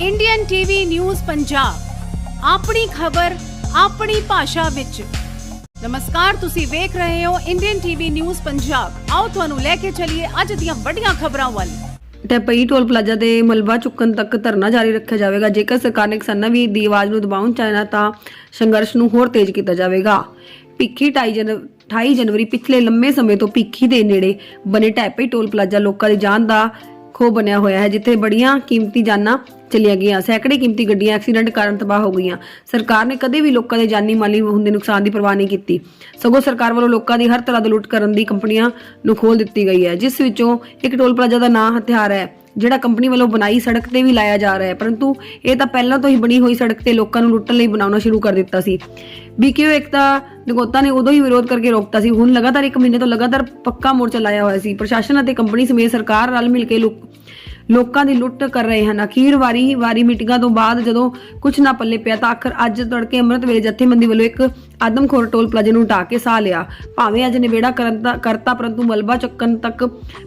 Indian TV news Punjab ਆਪਣੀ ਖਬਰ, ਆਪਣੀ ਭਾਸ਼ਾ ਵਿੱਚ। ਨਮਸਕਾਰ, ਤੁਸੀਂ ਵੇਖ ਰਹੇ ਹੋ ਇੰਡੀਅਨ ਟੀਵੀ ਨਿਊਜ਼ ਪੰਜਾਬ ਆਓ ਤੁਹਾਨੂੰ ਲੈ ਕੇ ਚੱਲੀਏ ਅੱਜ ਦੀਆਂ ਵੱਡੀਆਂ ਖਬਰਾਂ ਵੱਲ। ਟੈਪਈ ਟੋਲ ਪਲਾਜ਼ਾ ਤੇ ਮਲਬਾ ਚੁੱਕਣ ਤੱਕ ਧਰਨਾ ਜਾਰੀ ਰੱਖਿਆ ਜਾਵੇਗਾ। ਜੇਕਰ ਸਰਕਾਰ ਨੇ ਕਿਸਾਨਾਂ ਵੀ ਦੀ ਆਵਾਜ਼ ਨੂੰ ਦਬਾਉਣ ਚਾਹਣਾ ਤਾਂ ਸੰਘਰਸ਼ ਨੂੰ ਹੋਰ ਤੇਜ਼ ਕੀਤਾ ਜਾਵੇਗਾ। ਭਿੱਖੀ 28 ਜਨ 28 ਜਨਵਰੀ ਪਿਛਲੇ ਲੰਮੇ ਸਮੇਂ ਤੋਂ ਭਿੱਖੀ ਦੇ ਨੇੜੇ ਬਣੇ ਟੈਪਈ ਟੋਲ ਪਲਾਜ਼ਾ ਲੋਕਾਂ ਦੀ ਜਾਨ ਦਾ ਖੋ ਬਣਿਆ ਹੋਇਆ ਹੈ, ਜਿੱਥੇ ਬੜੀਆਂ ਕੀਮਤੀ ਜਾਨਾਂ ਚਲੀਆਂ ਗਈਆਂ। ਸੈਂਕੜੇ ਕੀਮਤੀ ਗੱਡੀਆਂ ਐਕਸੀਡੈਂਟ ਕਾਰਨ ਤਬਾਹ ਹੋ ਗਈਆਂ। ਸਰਕਾਰ ਨੇ ਕਦੇ ਵੀ ਲੋਕਾਂ ਦੇ ਜਾਨੀ ਮਾਲੀ ਹੁੰਦੇ ਨੁਕਸਾਨ ਦੀ ਪਰਵਾਹ ਨਹੀਂ ਕੀਤੀ। ਸਗੋਂ ਸਰਕਾਰ ਵੱਲੋਂ ਲੋਕਾਂ ਦੀ ਹਰ ਤਰ੍ਹਾਂ ਦੀ ਲੁੱਟ ਕਰਨ ਦੀ ਕੰਪਨੀਆਂ ਨੂੰ ਖੋਲ ਦਿੱਤੀ ਗਈ ਹੈ, ਜਿਸ ਵਿੱਚੋਂ ਇੱਕ ਟੋਲ ਪਲਾਜ਼ਾ ਦਾ ਨਾਂ ਹਥਿਆਰ ਹੈ। ਜਿਹੜਾ ਕੰਪਨੀ ਵੱਲੋਂ ਬਣਾਈ ਸੜਕ ਤੇ ਵੀ ਲਾਇਆ ਜਾ ਰਿਹਾ ਹੈ। ਪਰੰਤੂ ਇਹ ਤਾਂ ਪਹਿਲਾਂ ਤੋਂ ਹੀ ਬਣੀ ਹੋਈ ਸੜਕ ਤੇ ਲੋਕਾਂ ਨੂੰ ਲੁੱਟਣ ਲਈ ਬਣਾਉਣਾ ਸ਼ੁਰੂ ਕਰ ਦਿੱਤਾ ਸੀ। ਬੀਕੇਯੂ ਇੱਕ ਤਾਂ ਨਗੋਤਾ ਨੇ ਉਦੋਂ ਹੀ ਵਿਰੋਧ ਕਰਕੇ ਰੋਕਤਾ ਸੀ। ਹੁਣ ਲਗਾਤਾਰ ਇੱਕ ਮਹੀਨੇ ਤੋਂ ਲਗਾਤਾਰ ਪੱਕਾ ਮੋਰਚਾ ਲਾਇਆ ਹੋਇਆ ਸੀ। ਪ੍ਰਸ਼ਾਸਨ ਅਤੇ ਕੰਪਨੀ ਸਮੇਤ ਸਰਕਾਰ ਰਲ ਮਿਲ ਕੇ ਲੋਕ ਲੋਕਾਂ ਦੀ ਲੁੱਟ ਕਰ ਰਹੇ ਹਨ। ਅਖੀਰ ਵਾਰੀ ਵਾਰੀ ਮੀਟਿੰਗਾਂ ਤੋਂ ਬਾਅਦ ਜਦੋਂ ਕੁਝ ਨਾ ਪੱਲੇ ਪਿਆ ਤਾਂ ਆਖਰ ਅੱਜ ਤੜਕੇ ਅੰਮ੍ਰਿਤ ਵੇਲੇ ਜਥੇਬੰਦੀ ਵੱਲੋਂ ਇੱਕ ਆਦਮਖੋਰ ਟੋਲ ਪਲਾਜ਼ੇ ਨੂੰ ਢਾ ਕੇ ਸਾਹ ਲਿਆ। ਭਾਵੇਂ ਅੱਜ ਨਿਬੇੜਾ ਕਰਤਾ ਪਰੰਤੂ ਮਲਬਾ ਚੱਕਣ ਤੱਕ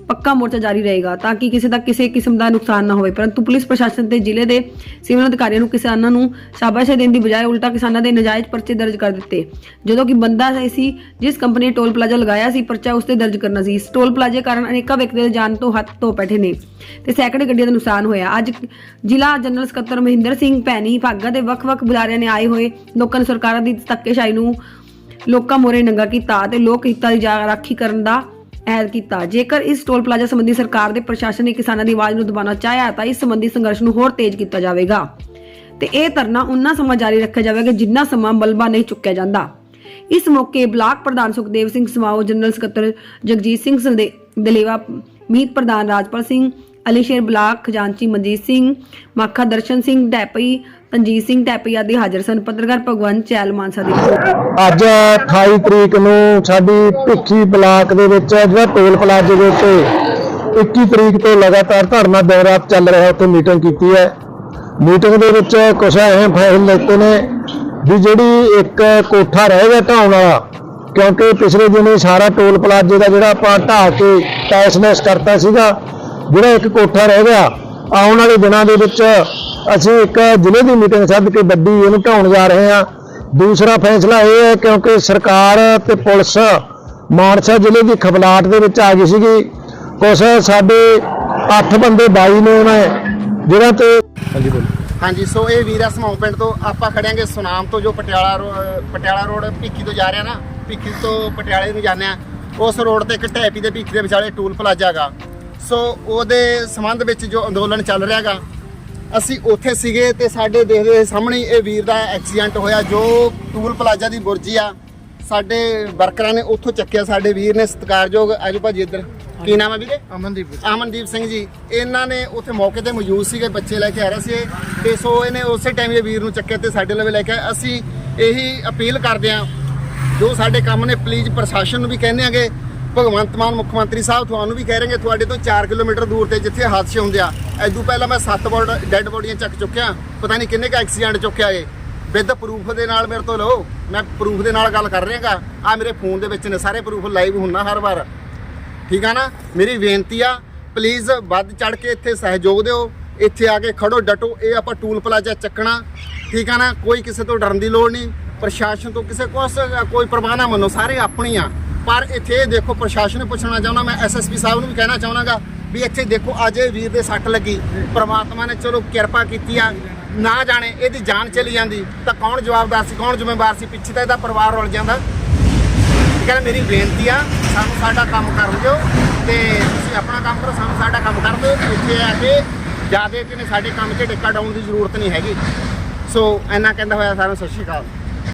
ਪੱਕਾ ਮੋਰਚਾ ਜਾਰੀ ਰਹੇਗਾ ਤਾਂ ਕਿ ਕਿਸੇ ਦਾ ਕਿਸੇ ਕਿਸਮ ਦਾ ਨੁਕਸਾਨ ਨਾ ਹੋਵੇ। ਪਰੰਤੂ ਪੁਲਿਸ ਪ੍ਰਸ਼ਾਸਨ ਤੇ ਜ਼ਿਲ੍ਹੇ ਦੇ ਸਿਵਲ ਅਧਿਕਾਰੀਆਂ ਨੂੰ ਕਿਸਾਨਾਂ ਨੂੰ ਸ਼ਾਬਾਸ਼ ਦੇਣ ਦੀ ਬਜਾਏ ਉਲਟਾ ਕਿਸਾਨਾਂ ਦੇ ਨਜਾਇਜ਼ ਪਰਚੇ ਦਰਜ ਕਰ ਦਿੱਤੇ। ਜਦੋਂ ਕਿ ਬੰਦਾ ਸੀ ਜਿਸ ਕੰਪਨੀ ਨੇ ਟੋਲ ਪਲਾਜ਼ਾ ਲਗਾਇਆ ਸੀ, ਪਰਚਾ ਉਸ ਤੇ ਦਰਜ ਕਰਨਾ ਸੀ। ਇਸ ਟੋਲ ਪਲਾਜ਼ੇ ਕਾਰਨ ਅਨੇਕਾਂ ਵਿਅਕਤੀਆਂ ਦੇ ਜਾਨ ਤੋਂ ਹੱਥ ਧੋ ਬੈਠੇ ਨੇ। ਤੇ ਸੈਂਕੜੇ ਗੱਡੀਆਂ ਦਾ ਨੁਕਸਾਨ ਹੋਇਆ। ਅੱਜ ਜ਼ਿਲ੍ਹਾ ਜਨਰਲ ਸਕੱਤਰ ਮਹਿੰਦਰ ਸਿੰਘ ਭੈਣੀ ਭਾਗਾ ਦੇ ਵੱਖ-ਵੱਖ ਬੁਲਾਰਿਆਂ ਨੇ ਆਏ ਹੋਏ ਲੋਕਾਂ ਨੂੰ ਸਰਕਾਰਾਂ ਦੀ ਧੱਕੇਸ਼ਾਹੀ ਨੂੰ ਲੋਕਾਂ ਮੋਰੇ ਨੰਗਾ ਕੀਤਾ ਤੇ ਲੋਕ ਹਿੱਤਾਂ ਦੀ ਜਾ- ਰਾਖੀ ਕਰਨ ਦਾ ਐਲਾਨ ਕੀਤਾ। ਜੇਕਰ ਇਸ ਟੋਲ ਪਲਾਜ਼ਾ ਸੰਬੰਧੀ ਸਰਕਾਰ ਦੇ ਪ੍ਰਸ਼ਾਸਨ ਨੇ ਕਿਸਾਨਾਂ ਦੀ ਆਵਾਜ਼ ਨੂੰ ਦਬਾਉਣਾ ਚਾਹਿਆ ਤਾਂ ਇਸ ਸੰਬੰਧੀ ਸੰਘਰਸ਼ ਨੂੰ ਹੋਰ ਤੇਜ਼ ਕੀਤਾ ਜਾਵੇਗਾ। ਤੇ ਇਹ ਧਰਨਾ ਉਨਾ ਸਮਾਂ ਜਾਰੀ ਰੱਖਿਆ ਜਾਵੇਗਾ ਜਿੰਨਾ ਸਮਾਂ ਮਲਬਾ ਨਹੀਂ ਚੁੱਕਿਆ ਜਾਂਦਾ। ਇਸ ਮੌਕੇ ਬਲਾਕ ਪ੍ਰਧਾਨ ਸੁਖਦੇਵ ਸਿੰਘ ਸਮਾਓ, ਜਨਰਲ ਸਕੱਤਰ ਜਗਜੀਤ ਸਿੰਘ ਦਲੇਵਾ ਮੀਤ ਪ੍ਰਧਾਨ ਰਾਜਪਾਲ ਸਿੰਘ ਅਲੀਸ਼ੇਰ ਬਲਾਕ ਖਜ਼ਾਨਚੀ ਮਨਜੀਤ ਸਿੰਘ, ਮਾਖਾ ਦਰਸ਼ਨ ਸਿੰਘ ਡੈਪਈ ਤਨਜੀਤ ਸਿੰਘ ਡੈਪਈ ਆਦਿ ਹਾਜ਼ਰ ਸਨ। ਪੱਤਰਕਾਰ ਭਗਵੰਤ ਚੈਲ ਮਾਨਸਾ ਦੀ ਅੱਜ 28 ਤਰੀਕ ਨੂੰ ਸਾਡੀ ਭਿੱਖੀ ਬਲਾਕ ਦੇ ਵਿੱਚ, ਜਿਹੜਾ ਟੋਲ ਪਲਾਜ਼ੇ ਦੇ ਉੱਤੇ 21 ਤਰੀਕ ਤੋਂ ਲਗਾਤਾਰ ਧਰਨਾ ਦਿਨ ਰਾਤ ਚੱਲ ਰਿਹਾ, ਉੱਥੇ ਮੀਟਿੰਗ ਕੀਤੀ ਹੈ। ਮੀਟਿੰਗ ਦੇ ਵਿੱਚ ਕੁਝ ਅਹਿਮ ਫੈਸਲੇ ਲਿੱਤੇ ਨੇ ਵੀ ਜਿਹੜੀ ਇੱਕ ਕੋਠਾ ਰਹਿ ਗਿਆ ਢਾਉਣ ਵਾਲਾ, ਕਿਉਂਕਿ ਪਿਛਲੇ ਦਿਨੀ ਸਾਰਾ ਟੋਲ ਪਲਾਜ਼ੇ ਦਾ ਜਿਹੜਾ ਆਪਾਂ ਢਾਹ ਕੇ ਟੈਸਨੈਸ ਕਰਤਾ ਸੀਗਾ ਜਿਹੜਾ ਇੱਕ ਕੋਠਾ ਰਹਿ ਗਿਆ ਆਉਣ ਵਾਲੇ ਦਿਨਾਂ ਦੇ ਵਿੱਚ ਅਸੀਂ ਇੱਕ ਜ਼ਿਲ੍ਹੇ ਦੀ ਮੀਟਿੰਗ ਸੱਦ ਕੇ ਵੱਡੀ ਇਹਨੂੰ ਢਾਉਣ ਜਾ ਰਹੇ ਹਾਂ। ਦੂਸਰਾ ਫੈਸਲਾ ਇਹ ਹੈ ਕਿਉਂਕਿ ਸਰਕਾਰ ਤੇ ਪੁਲਿਸ ਮਾਨਸਾ ਜ਼ਿਲ੍ਹੇ ਦੀ ਖਬਲਾਟ ਦੇ ਵਿੱਚ ਆ ਗਈ ਸੀਗੀ। ਕੁਛ ਸਾਡੇ 8 ਬੰਦੇ ਬਾਈ ਨੇ ਉਹਨਾਂ ਜਿਹੜਾ ਤੇ ਹਾਂਜੀ ਬੋਲੋ। ਹਾਂਜੀ ਸੋ ਇਹ ਵੀਰਾ ਸਮਾਉ ਪਿੰਡ ਤੋਂ ਆਪਾਂ ਖੜਿਆਂਗੇ ਸੁਨਾਮ ਤੋਂ ਜੋ ਪਟਿਆਲਾ ਰੋ- ਪਟਿਆਲਾ ਰੋਡ ਭਿੱਖੀ ਤੋਂ ਜਾ ਰਿਹਾ ਨਾ ਭਿੱਖੀ ਤੋਂ ਪਟਿਆਲੇ ਨੂੰ ਜਾਂਦੇ ਆ ਉਸ ਰੋਡ ਤੇ ਇੱਕ ਢੈਪੀ ਦੇ ਭਿੱਖੀ ਦੇ ਵਿਚਾਲੇ ਟੂਲ ਪਲਾਜ਼ਾ ਹੈਗਾ। ਸੋ ਉਹਦੇ ਸੰਬੰਧ ਵਿੱਚ ਜੋ ਅੰਦੋਲਨ ਚੱਲ ਰਿਹਾਗਾ ਅਸੀਂ ਉੱਥੇ ਸੀਗੇ ਤੇ ਸਾਡੇ ਦੇਖਦੇ ਸਾਹਮਣੇ ਇਹ ਵੀਰ ਦਾ ਐਕਸੀਡੈਂਟ ਹੋਇਆ ਜੋ ਟੂਲ ਪਲਾਜ਼ਾ ਦੀ ਬੁਰਜੀ ਆ ਸਾਡੇ ਵਰਕਰਾਂ ਨੇ ਉੱਥੋਂ ਚੱਕਿਆ ਸਾਡੇ ਵੀਰ ਨੇ ਸਤਿਕਾਰਯੋਗ ਆਜੋ ਭਾਜੀ ਇੱਧਰ। ਕੀ ਨਾਮ ਹੈ ਵੀਰੇ? ਅਮਨਦੀਪ ਅਮਨਦੀਪ ਸਿੰਘ ਜੀ ਇਹਨਾਂ ਨੇ ਉੱਥੇ ਮੌਕੇ ਤੇ ਮੌਜੂਦ ਸੀਗੇ ਬੱਚੇ ਲੈ ਕੇ ਆ ਰਹੇ ਸੀ ਤੇ ਸੋ ਇਹਨੇ ਉਸੇ ਟਾਈਮ ਇਹ ਵੀਰ ਨੂੰ ਚੱਕਿਆ ਤੇ ਸਾਡੇ ਲਵੇ ਲੈ ਕੇ। ਅਸੀਂ ਇਹੀ ਅਪੀਲ ਕਰਦੇ ਹਾਂ ਜੋ ਸਾਡੇ ਕੰਮ ਨੇ ਪਲੀਜ਼ ਪ੍ਰਸ਼ਾਸਨ ਨੂੰ ਵੀ ਕਹਿੰਦੇ ਆਂਗੇ ਭਗਵੰਤ ਮਾਨ ਮੁੱਖ ਮੰਤਰੀ ਸਾਹਿਬ ਤੁਹਾਨੂੰ ਵੀ ਕਹਿ ਰਹੇ ਤੁਹਾਡੇ ਤੋਂ 4 ਕਿਲੋਮੀਟਰ ਦੂਰ ਤੇ ਜਿੱਥੇ ਹਾਦਸੇ ਹੁੰਦੇ ਆ। ਐਦੂ ਪਹਿਲਾਂ ਮੈਂ 7 ਬੋਡ ਡੈੱਡ ਬੋਡੀਆਂ ਚੱਕ ਚੁੱਕਿਆ। ਪਤਾ ਨਹੀਂ ਕਿੰਨੇ ਕ ਐਕਸੀਡੈਂਟ ਚੁੱਕਿਆ ਇਹ। ਵਿਦ ਪ੍ਰੂਫ ਦੇ ਨਾਲ ਮੇਰੇ ਤੋਂ ਲਓ। ਮੈਂ ਪ੍ਰੂਫ ਦੇ ਨਾਲ ਗੱਲ ਕਰ ਰਿਹਾਗਾ। ਆ ਮੇਰੇ ਫੋਨ ਦੇ ਵਿੱਚ ਨੇ, ਸਾਰੇ ਪ੍ਰੂਫ ਲਾਈਵ ਹੁੰਨਾ ਹਰ ਵਾਰ। ਠੀਕ ਆ ਨਾ? ਮੇਰੀ ਬੇਨਤੀ ਆ ਪਲੀਜ਼ ਵੱਧ ਚੜ ਕੇ ਇੱਥੇ ਸਹਿਯੋਗ ਦਿਓ। ਇੱਥੇ ਆ ਕੇ ਖੜੋ, ਡਟੋ। ਇਹ ਆਪਾਂ ਟੂਲ ਪਲਾਜ਼ਾ ਚੱਕਣਾ। ਠੀਕ ਆ ਨਾ? ਕੋਈ ਕਿਸੇ ਤੋਂ ਡਰਨ ਦੀ ਲੋੜ ਨਹੀਂ। ਪ੍ਰਸ਼ਾਸਨ ਤੋਂ ਕਿਸੇ ਕੋਸ ਕੋਈ ਪਰਵਾਹ ਨਾ ਮੰਨੋ। ਸਾਰੇ ਆਪਣੀ ਆ। ਪਰ ਇੱਥੇ ਦੇਖੋ ਪ੍ਰਸ਼ਾਸਨ ਨੂੰ ਪੁੱਛਣਾ ਚਾਹੁੰਦਾ, ਮੈਂ ਐਸਐਸਪੀ ਸਾਹਿਬ ਨੂੰ ਵੀ ਕਹਿਣਾ ਚਾਹੁੰਦਾਗਾ ਵੀ ਇੱਥੇ ਦੇਖੋ ਅੱਜ ਇਹ ਵੀਰ ਦੇ ਸੱਟ ਲੱਗੀ। ਪ੍ਰਮਾਤਮਾ ਨੇ ਚਲੋ ਕਿਰਪਾ ਕੀਤੀ ਆ, ਨਾ ਜਾਣੇ, ਇਹਦੀ ਜਾਨ ਚਲੀ ਜਾਂਦੀ। ਤਾਂ ਕੌਣ ਜਵਾਬਦਾਰ ਸੀ, ਕੌਣ ਜ਼ਿੰਮੇਵਾਰ ਸੀ? ਪਿੱਛੇ ਤਾਂ ਇਹਦਾ ਪਰਿਵਾਰ ਰੁਲ ਜਾਂਦਾ। ਕਹਿੰਦਾ ਮੇਰੀ ਬੇਨਤੀ ਆ, ਸਾਨੂੰ ਸਾਡਾ ਕੰਮ ਕਰਨ ਦਿਓ ਤੇ ਤੁਸੀਂ ਆਪਣਾ ਕੰਮ ਕਰੋ, ਸਾਨੂੰ ਸਾਡਾ ਕੰਮ ਕਰ ਦਿਓ। ਇੱਥੇ ਆ ਕੇ ਜ਼ਿਆਦਾ ਕਿ ਸਾਡੇ ਕੰਮ 'ਚ ਟਿੱਕਾ ਡਾਉਣ ਦੀ ਜ਼ਰੂਰਤ ਨਹੀਂ ਹੈਗੀ। ਸੋ ਇੰਨਾ ਕਹਿੰਦਾ ਹੋਇਆ ਸਾਰਿਆਂ ਸਤਿ ਸ਼੍ਰੀ ਅਕਾਲ।